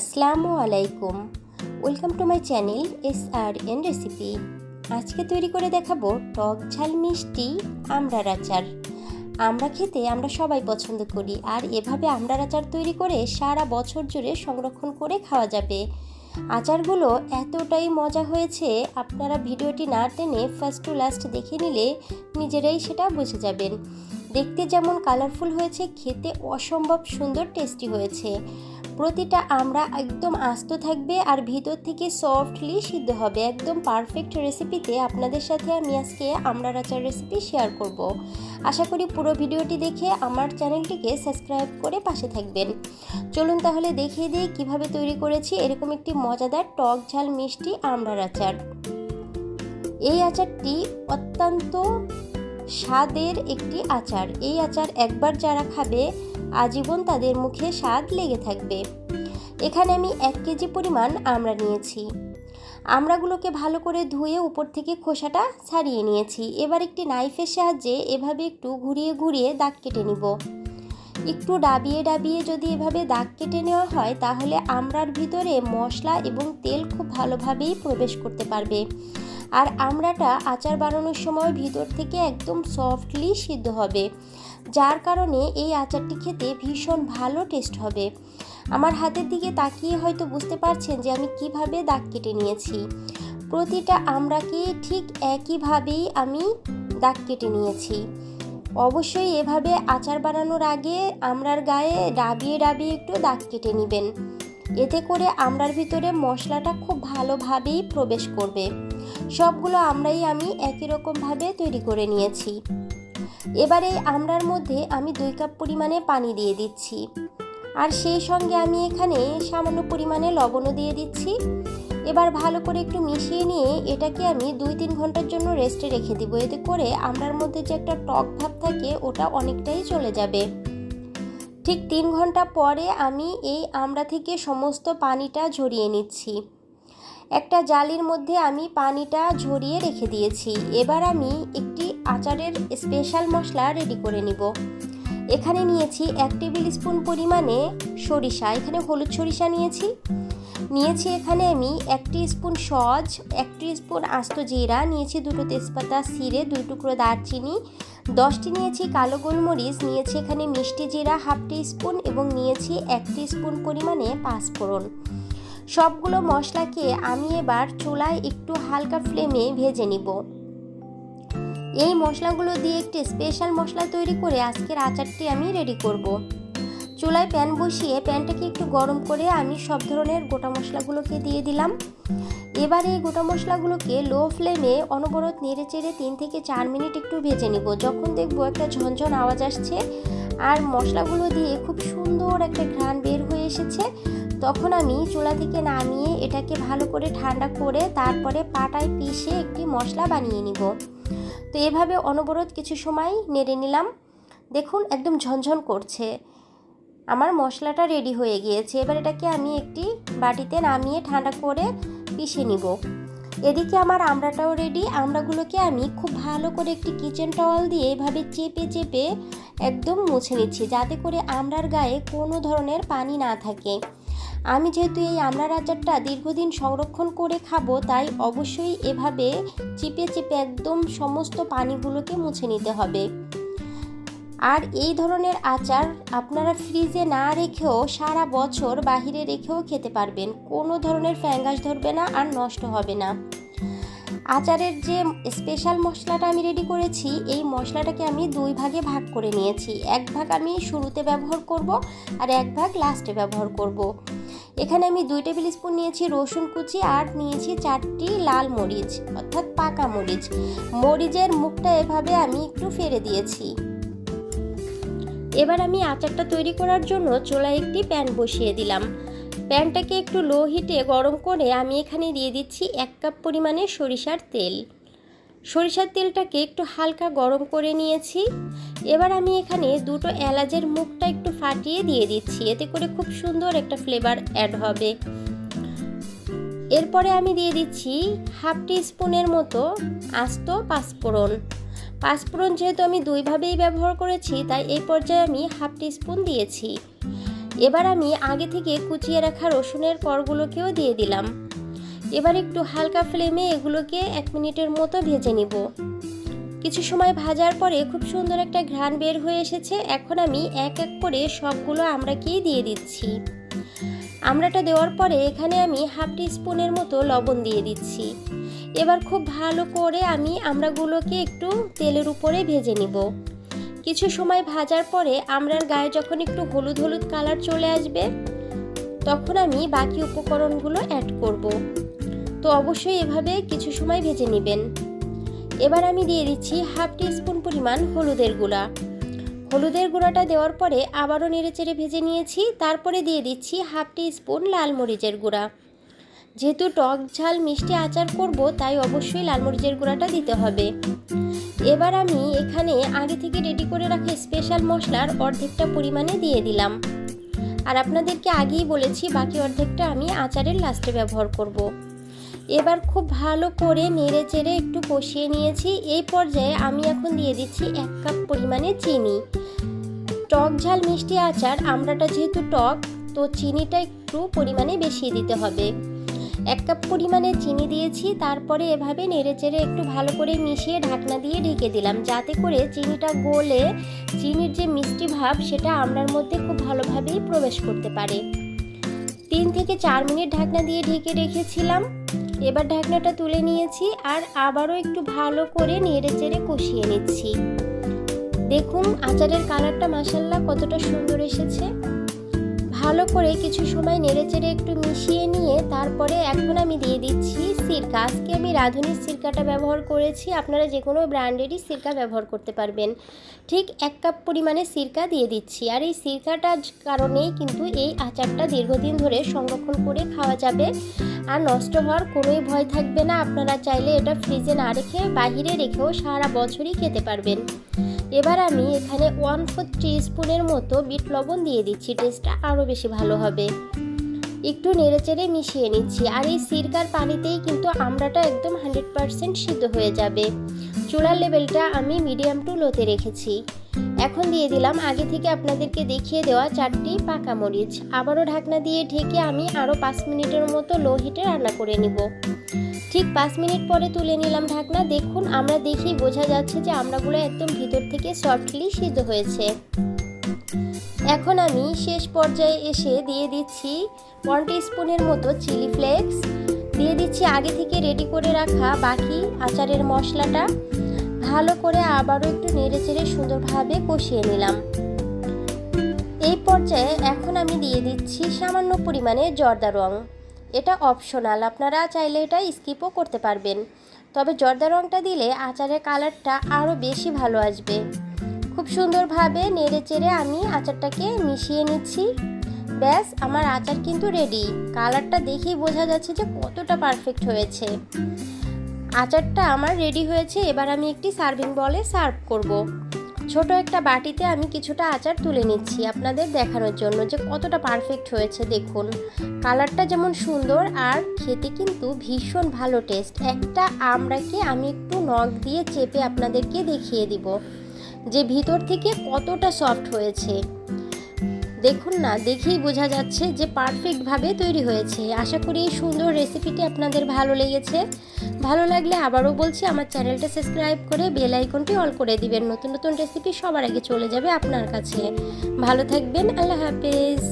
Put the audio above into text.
আসসালামু আলাইকুম। Welcome to my channel S R N recipe আজকে তৈরি করে দেখাবো টক ঝাল মিষ্টি আমড়ার আচার আমরা খেতে আমরা সবাই পছন্দ করি, আর এভাবে আমড়ার আচার তৈরি করে সারা বছর জুড়ে সংরক্ষণ করে খাওয়া যাবে। আচারগুলো এতটাই মজা হয়েছে, আপনারা ভিডিওটি না টেনে ফার্স্ট টু লাস্ট দেখে নিলে নিজেরাই সেটা বুঝে যাবেন। দেখতে যেমন কালারফুল হয়েছে, খেতে অসম্ভব সুন্দর টেস্টি হয়েছে। প্রতিটা আমরা একদম আস্ত থাকবে আর ভিতর থেকে সফটলি সিদ্ধ হবে। একদম পারফেক্ট রেসিপিতে আপনাদের সাথে আমি আজকে আমড়ার আচার রেসিপি শেয়ার করব। আশা করি পুরো ভিডিওটি দেখে আমার চ্যানেলটিকে সাবস্ক্রাইব করে পাশে থাকবেন। চলুন তাহলে দেখিয়ে দিই কীভাবে তৈরি করেছি এরকম একটি মজাদার টক ঝাল মিষ্টি আমড়ার আচার এই আচারটি অত্যন্ত স্বাদের একটি আচার। এই আচার একবার যারা খাবে আজীবন তাদের মুখে স্বাদ লেগে থাকবে। এখানে আমি এক কেজি পরিমাণ আমড়া নিয়েছি। আমড়াগুলোকে ভালো করে ধুয়ে উপর থেকে খোসাটা ছাড়িয়ে নিয়েছি। এবার একটি নাইফের সাহায্যে এভাবে একটু ঘুরিয়ে ঘুরিয়ে দাগ কেটে নিব। একটু ডাবিয়ে ডাবিয়ে যদি এভাবে দাগ কেটে নেওয়া হয়, তাহলে আমড়ার ভিতরে মশলা এবং তেল খুব ভালোভাবেই প্রবেশ করতে পারবে। আর আমড়াটা আচার বানানোর সময় ভিতর থেকে একদম সফটলি সিদ্ধ হবে, যার কারণে এই আচারটি খেতে ভীষণ ভালো টেস্ট হবে। আমার হাতের দিকে তাকিয়ে হয়তো বুঝতে পারছেন যে আমি কীভাবে দাগ কেটে নিয়েছি। প্রতিটা আমড়াকে ঠিক একইভাবেই আমি দাগ কেটে নিয়েছি। অবশ্যই এভাবে আচার বানানোর আগে আমরার গায়ে ডাবিয়ে ডাবিয়ে একটু দাগ কেটে নেবেন। এতে করে আমড়ার ভিতরে মশলাটা খুব ভালোভাবেই প্রবেশ করবে। সবগুলো আমরাই আমি একই রকমভাবে তৈরি করে নিয়েছি। এবার এই আমড়ার মধ্যে আমি দুই কাপ পরিমাণে পানি দিয়ে দিচ্ছি। আর সেই সঙ্গে আমি এখানে সামান্য পরিমাণে লবণও দিয়ে দিচ্ছি। এবার ভালো করে একটু মিশিয়ে নিয়ে এটাকে আমি দুই তিন ঘণ্টার জন্য রেস্টে রেখে দিব। এতে করে আমড়ার মধ্যে যে একটা টক ভাব থাকে, ওটা অনেকটাই চলে যাবে। ঠিক তিন ঘণ্টা পরে আমি এই আমড়া থেকে সমস্ত পানিটা ঝরিয়ে নিচ্ছি। একটা জালির মধ্যে আমি পানিটা ঝরিয়ে রেখে দিয়েছি। এবার আমি একটি আচারের স্পেশাল মশলা রেডি করে নিব। এখানে নিয়েছি এক টেবিল স্পুন পরিমাণে সরিষা। এখানে হলুদ সরিষা নিয়েছি। নিয়েছি এখানে আমি একটি স্পুন সজ একটি স্পুন আস্ত জিরা, নিয়েছি দুটো তেজপাতা সিরে দুই টুকরো দারচিনি, দশটি নিয়েছি কালো গোলমরিচ, নিয়েছি এখানে মিষ্টি জিরা হাফ টি স্পুন এবং নিয়েছি একটি স্পুন পরিমাণে পাঁচফোড়ন। সবগুলো মশলাকে আমি এবার চুলায় একটু হালকা ফ্লেমে ভেজে নিব। এই মশলাগুলো দিয়ে একটি স্পেশাল মশলা তৈরি করে আজকের আচারটি আমি রেডি করব। চুলায় প্যান বসিয়ে প্যানটাকে একটু গরম করে আমি সব ধরনের গোটা মশলাগুলোকে দিয়ে দিলাম। এবার এই গোটা মশলাগুলোকে লো ফ্লেমে অনবরত নেড়ে চেড়ে তিন থেকে চার মিনিট একটু ভেজে নিব। যখন দেখব একটা ঝনঝন আওয়াজ আসছে আর মশলাগুলো দিয়ে খুব সুন্দর একটা ঘ্রাণ বের হয়ে এসেছে, তখন আমি চুলা থেকে নামিয়ে এটাকে ভালো করে ঠান্ডা করে তারপরে পাটায় পিষে একটি মশলা বানিয়ে নিব। তো এভাবে অনবরত কিছু সময় নেড়ে নিলাম। দেখুন, একদম ঝনঝন করছে। আমার মশলাটা রেডি হয়ে গিয়েছে। এবার এটাকে আমি একটি বাটিতে নামিয়ে ঠান্ডা করে পিষে নিব। এদিকে আমার আমড়াটাও রেডি আমড়াগুলোকে আমি খুব ভালো করে একটি কিচেন টাওয়াল দিয়ে এভাবে চেপে চেপে একদম মুছে নিচ্ছি, যাতে করে আমড়ার গায়ে কোনো ধরনের পানি না থাকে। আমি যেহেতু এই আমড়ার আচারটা দীর্ঘদিন সংরক্ষণ করে খাব, তাই অবশ্যই এভাবে চিপে চিপে একদম সমস্ত পানিগুলোকে মুছে নিতে হবে। আর এই ধরনের আচার আপনারা ফ্রিজে না রেখেও সারা বছর বাহিরে রেখেও খেতে পারবেন। কোনো ধরনের ফ্যাঙ্গাস ধরবে না আর নষ্ট হবে না। আচারের যে স্পেশাল মশলাটা আমি রেডি করেছি, এই মশলাটাকে আমি দুই ভাগে ভাগ করে নিয়েছি। এক ভাগ আমি শুরুতে ব্যবহার করব আর এক ভাগ লাস্টে ব্যবহার করব। এখানে আমি দুই টেবিল স্পুন নিয়েছি রসুন কুচি আর নিয়েছি চারটি লাল মরিচ, অর্থাৎ পাকা মরিচ। মরিচের মুখটা এভাবে আমি একটু ফেরে দিয়েছি। এবার আমি আচারটা তৈরি করার জন্য চোলায় একটি প্যান বসিয়ে দিলাম। প্যানটাকে একটু লো হিটে গরম করে আমি এখানে দিয়ে দিচ্ছি এক কাপ পরিমাণে সরিষার তেল। সরিষার তেলটাকে একটু হালকা গরম করে নিয়েছি। এবার আমি এখানে দুটো এলাচের মুখটা একটু ফাটিয়ে দিয়ে দিচ্ছি। এতে করে খুব সুন্দর একটা ফ্লেভার অ্যাড হবে। এরপরে আমি দিয়ে দিচ্ছি হাফ টি স্পুনের মতো আস্ত পাঁচফোড়ন। পাঁচফোড়ন যেহেতু আমি দুইভাবেই ব্যবহার করেছি, তাই এই পর্যায়ে আমি হাফ টি স্পুন দিয়েছি। এবার আমি আগে থেকে কুচিয়ে রাখা রসুনের পরগুলোকেও দিয়ে দিলাম। এবার একটু হালকা ফ্লেমে এগুলোকে এক মিনিটের মতো ভেজে নিব। কিছু সময় ভাজার পরে খুব সুন্দর একটা ঘ্রাণ বের হয়ে এসেছে। এখন আমি এক এক করে সবগুলো আমড়াকেই দিয়ে দিচ্ছি। আমড়াটা দেওয়ার পরে এখানে আমি হাফ টি স্পুনের মতো লবণ দিয়ে দিচ্ছি। এবার খুব ভালো করে আমি আমড়াগুলোকে একটু তেলের উপরে ভেজে নিব। কিছু সময় ভাজার পরে আমড়ার গায়ে যখন একটু হলুদ হলুদ কালার চলে আসবে, তখন আমি বাকি উপকরণগুলো অ্যাড করব। তো অবশ্যই এভাবে কিছু সময় ভেজে নেবেন। এবার আমি দিয়ে দিচ্ছি হাফ টি স্পুন পরিমাণ হলুদের গুঁড়া। হলুদের গুঁড়াটা দেওয়ার পরে আবারও নেড়েচেড়ে ভেজে নিয়েছি, তারপরে দিয়ে দিচ্ছি হাফ টি স্পুন লাল মরিচের গুঁড়া। যেহেতু টক ঝাল মিষ্টি আচার করব, তাই অবশ্যই লাল মরিচের গুঁড়াটা দিতে হবে। এবার আমি এখানে আগে থেকে রেডি করে রাখা স্পেশাল মশলার অর্ধেকটা পরিমাণে দিয়ে দিলাম। আর আপনাদেরকে আগেই বলেছি, বাকি অর্ধেকটা আমি আচারের লাস্টে ব্যবহার করব। এবার খুব ভালো করে নেড়ে চেড়ে একটু কষিয়ে নিয়েছি। এই পর্যায়ে আমি এখন দিয়ে দিচ্ছি এক কাপ পরিমাণে চিনি। টক ঝাল মিষ্টি আচার, আমরাটা যেহেতু টক, তো চিনিটা একটু পরিমাণে বেশি দিতে হবে। এক কাপ পরিমাণে চিনি দিয়েছি, তারপরে এভাবে নেড়ে চেড়ে একটু ভালো করে মিশিয়ে ঢাকনা দিয়ে ঢেকে দিলাম, যাতে করে চিনিটা গলে, চিনির যে মিষ্টি ভাব, সেটা আমড়ার মধ্যে খুব ভালোভাবেই প্রবেশ করতে পারে। তিন থেকে চার মিনিট ঢাকনা দিয়ে ঢেকে রেখেছিলাম। এবার ঢাকনাটা তুলে নিয়েছি আর আবারও একটু ভালো করে নেড়ে চেড়ে কষিয়ে নিচ্ছি। দেখুন, আচারের কালারটা মাসাল্লাহ কতটা সুন্দর এসেছে। ভালো করে কিছু সময় নেড়েচেড়ে একটু মিশিয়ে নিয়ে তারপরে এখন আমি দিয়ে দিচ্ছি সিরকা। আজকে আমি রাঁধুনির সিরকাটা ব্যবহার করেছি। আপনারা যে কোনো ব্র্যান্ডেরই সিরকা ব্যবহার করতে পারবেন। ঠিক এক কাপ পরিমাণে সিরকা দিয়ে দিচ্ছি। আর এই সিরকাটার কারণেই কিন্তু এই আচারটা দীর্ঘদিন ধরে সংরক্ষণ করে খাওয়া যাবে। আর নষ্ট হওয়ার কোনোই ভয় থাকবে না। আপনারা চাইলে এটা ফ্রিজে না রেখে বাহিরে রেখেও সারা বছরই খেতে পারবেন। এবার আমি এখানে ওয়ান ফোর স্পুনের মতো বিট লবণ দিয়ে দিচ্ছি টেস্টটা আরও বেশি ভালো হবে। একটু নেড়েচেড়ে মিশিয়ে নিচ্ছি, আর এই সিরকার পানিতেই কিন্তু আমড়াটা একদম হান্ড্রেড পারসেন্ট সিদ্ধ হয়ে যাবে। চুলার লেভেলটা আমি মিডিয়াম টু লোতে রেখেছি। এখন দিয়ে দিলাম আগে থেকে আপনাদেরকে দেখিয়ে দেওয়া চারটি পাকা মরিচ। আবারও ঢাকনা দিয়ে ঢেকে আমি আরও পাঁচ মিনিটের মতো লো হিটে রান্না করে নিব। ঠিক পাঁচ মিনিট পরে তুলে নিলাম ঢাকনা। দেখুন, আমরা দেখেই বোঝা যাচ্ছে যে আমড়াগুলো একদম ভিতর থেকে সফটলি সিদ্ধ হয়েছে। এখন আমি শেষ পর্যায়ে এসে দিয়ে দিচ্ছি ওয়ান স্পুনের মতো চিলি ফ্লেক্স। দিয়ে দিচ্ছি আগে থেকে রেডি করে রাখা বাকি আচারের মশলাটা। ভালো করে আবারও একটু নেড়ে চেড়ে সুন্দরভাবে কষিয়ে নিলাম। এই পর্যায়ে এখন আমি দিয়ে দিচ্ছি সামান্য পরিমাণে জর্দা রং। এটা অপশনাল আপনারা চাইলে এটা স্কিপও করতে পারবেন। তবে জর্দা রংটা দিলে আচারের কালারটা আরও বেশি ভালো আসবে। খুব সুন্দরভাবে নেড়ে চেড়ে আমি আচারটাকে মিশিয়ে নিচ্ছি। ব্যাস, আমার আচার কিন্তু রেডি কালারটা দেখেই বোঝা যাচ্ছে যে কতটা পারফেক্ট হয়েছে। আচারটা আমার রেডি হয়েছে, এবার আমি একটি সার্ভিং বলে সার্ভ করব। ছোট একটা বাটিতে আমি কিছুটা আচার তুলে নিচ্ছি আপনাদের দেখানোর জন্য যে কতটা পারফেক্ট হয়েছে, দেখুন। কালারটা যেমন সুন্দর আর খেতে কিন্তু ভীষণ ভালো টেস্ট একটা আমড়াকে আমি একটু নখ দিয়ে চেপে আপনাদেরকে দেখিয়ে দিব যে ভিতর থেকে কতটা সফট হয়েছে। দেখুন না, দেখেই বোঝা যাচ্ছে যে পারফেক্টভাবে তৈরি হয়েছে। আশা করি এই সুন্দর রেসিপিটি আপনাদের ভালো লেগেছে। ভালো লাগলে আবারও বলছি, আমার চ্যানেলটা সাবস্ক্রাইব করে বেল আইকনটি অল করে দিবেন। নতুন নতুন রেসিপি সবার আগে চলে যাবে আপনার কাছে। ভালো থাকবেন, আল্লাহ হাফেজ।